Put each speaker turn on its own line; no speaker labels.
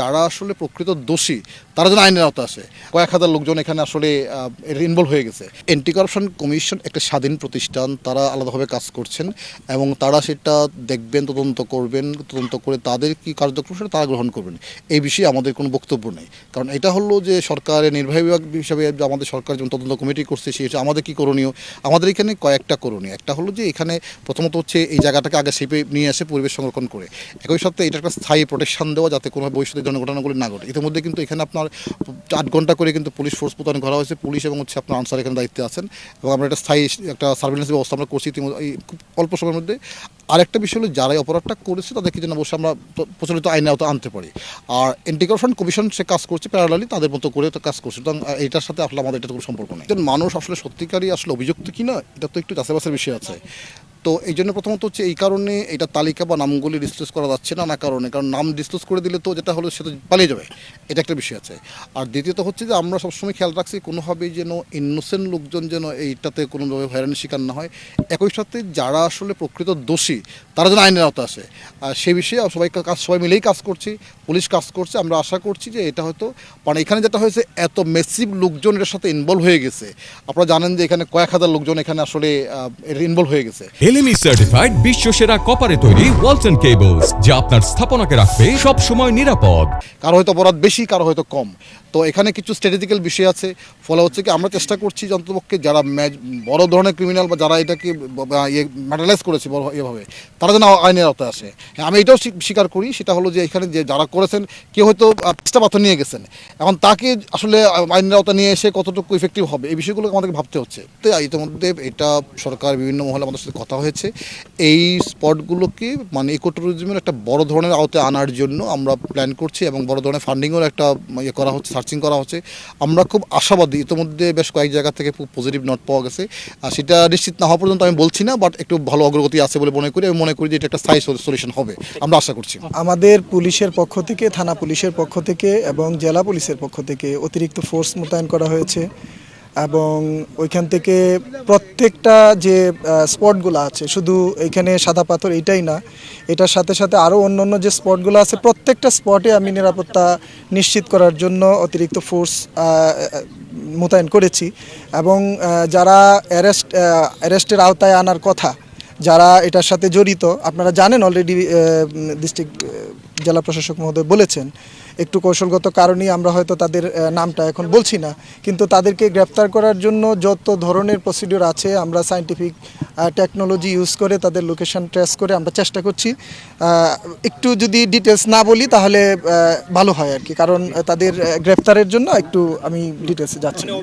যারা আসলে প্রকৃত দোষী, তারা যেন আইনের আওতা আসে। কয়েক হাজার লোকজন এখানে আসলে ইনভলভ হয়ে গেছে। অ্যান্টি কারাপশন কমিশন একটা স্বাধীন প্রতিষ্ঠান, তারা আলাদাভাবে কাজ করছেন এবং তারা সেটা দেখবেন, তদন্ত করবেন, তদন্ত করে তাদের কি কার্যক্রম সেটা তারা গ্রহণ করবেন। এই বিষয়ে আমাদের কোনো বক্তব্য নেই। কারণ এটা হলো যে সরকারের নির্বাহী বিভাগ হিসাবে আমাদের সরকার যেমন তদন্ত কমিটি করছে সেই আমাদের কি করণীয়? আমাদের এখানে কয়েকটা করণীয়। একটা হলো যে এখানে প্রথমত হচ্ছে এই জায়গাটাকে আগে সেপে নিয়ে আসে পরিবেশ সংরক্ষণ করে। একই সাথে এটা একটা স্থায়ী প্রোটেকশন দেওয়া যাতে কোনো ভবিষ্যতে জনঘটনাগুলি না ঘটে। ইতিমধ্যে কিন্তু এখানে আপনার আট ঘণ্টা করে কিন্তু পুলিশ ফোর্স প্রদান করা হয়েছে। পুলিশ এবং হচ্ছে আপনার আনসার এখানে দায়িত্বে আছেন এবং আমরা একটা স্থায়ী একটা সার্ভিলেন্স ব্যবস্থা আমরা করছি ইতিমধ্যে। খুব অল্প সময়ের মধ্যে। আরেকটা বিষয় হলো, যারাই অপরাধটা করেছে তাদেরকে যেন অবশ্যই আমরা প্রচলিত আইনে আওতা আনতে পারি। আর অ্যান্টি কমিশন সে কাজ করছে প্যারালালি তাদের মতো করে তো কাজ করছে। সুতরাং এটার সাথে আসলে আমাদের এটা কোনো সম্পর্ক নেই। মানুষ আসলে সত্যিকারই আসলে অভিযুক্ত কিনা এটা তো একটু যাচাই বিষয় আছে। তো এই জন্য প্রথমত হচ্ছে এই কারণে এটা তালিকা বা নামগুলি ডিসক্লোজ করা যাচ্ছে না না কারণে। কারণ নাম ডিসক্লোজ করে দিলে তো যেটা হলো সেটা পালিয়ে যাবে। এটা একটা বিষয় আছে। আর দ্বিতীয়ত হচ্ছে যে আমরা সবসময় খেয়াল রাখছি কোনোভাবেই যেন ইনোসেন্ট লোকজন যেন এইটাতে কোনোভাবে হয়রানির শিকার না হয়। একই সাথে যারা আসলে প্রকৃত দোষী, তারা যেন আইনের আওতা আসে। আর সেই বিষয়ে সবাই কাজ সবাই মিলেই কাজ করছি, পুলিশ কাজ করছে, আমরা আশা করছি যে এটা হয়তো মানে এখানে যেটা হয়েছে, এত মেসিভ লোকজন এর সাথে ইনভলভ হয়ে গেছে। আপনারা জানেন যে এখানে কয়েক হাজার লোকজন এখানে আসলে ইনভলভ হয়ে গেছে।
এলএমই সার্টিফাইড বিশ্ব সেরা কপারে তৈরি ওয়ালটন কেবলস যা আপনার স্থাপনাকে রাখবে সব সময় নিরাপদ।
কারও হয়তো অপরাধ বেশি কারও হয়তো কম। তো এখানে কিছু স্ট্র্যাটেজিক্যাল বিষয় আছে। ফলে হচ্ছে কি আমরা চেষ্টা করছি যে অন্ততপক্ষে যারা বড় ধরনের ক্রিমিনাল বা যারা এটাকে ম্যাটালাইজ করেছে বড় এভাবে তারা যেন আইনের আওতায় আসে। হ্যাঁ, আমি এটাও স্বীকার করি সেটা হলো যে এখানে যে যারা করেছেন কেউ হয়তো চেষ্টা পাথর নিয়ে গেছেন। এখন তাকে আসলে আইনের আওতা নিয়ে এসে কতটুকু ইফেক্টিভ হবে এই বিষয়গুলো আমাদেরকে ভাবতে হচ্ছে। তো ইতিমধ্যে এটা সরকার বিভিন্ন মহলে আমাদের সাথে কথা হয়েছে। এই স্পটগুলোকে মানে ইকো ট্যুরিজমের একটা বড় ধরনের আওতায় আনার জন্য আমরা প্ল্যান করছি এবং বড় ধরনের ফান্ডিংয়ের একটা ইয়ে করা হচ্ছে সার্চিং করা হচ্ছে। আমরা খুব আশাবাদী, ইতিমধ্যে বেশ কয়েক জায়গা থেকে খুব পজিটিভ নোট পাওয়া গেছে। আর সেটা নিশ্চিত না হওয়া পর্যন্ত আমি বলছি না বাট একটু ভালো অগ্রগতি আছে বলে মনে করি আমি মনে করি যে এটা একটা স্থায়ী সলিউশন হবে। আমরা আশা করছি।
আমাদের পুলিশের পক্ষ থেকে, থানা পুলিশের পক্ষ থেকে এবং জেলা পুলিশের পক্ষ থেকে অতিরিক্ত ফোর্স মোতায়েন করা হয়েছে। এবং ওইখান থেকে প্রত্যেকটা যে স্পটগুলো আছে, শুধু এখানে সাদা পাথর এটাই না, এটার সাথে সাথে আরও অন্য অন্য যে স্পটগুলো আছে, প্রত্যেকটা স্পটে আমি নিরাপত্তা নিশ্চিত করার জন্য অতিরিক্ত ফোর্স মোতায়েন করেছি। এবং যারা অ্যারেস্ট অ্যারেস্টের আওতায় আনার কথা, যারা এটার সাথে জড়িত, আপনারা জানেন অলরেডি ডিস্ট্রিক্ট জেলা প্রশাসক মহোদয় বলেছেন, একটু কৌশলগত কারণেই আমরা হয়তো তাদের নামটা এখন বলছি না, কিন্তু তাদেরকে গ্রেপ্তার করার জন্য যত ধরনের প্রসিডিওর আছে, আমরা সাইন্টিফিক টেকনোলজি ইউজ করে তাদের লোকেশন ট্রেস করে আমরা চেষ্টা করছি একটু যদি ডিটেলস না বলি তাহলে ভালো হয় আর কি, কারণ তাদের গ্রেপ্তারের জন্য একটু আমি ডিটেলসে যাচ্ছি।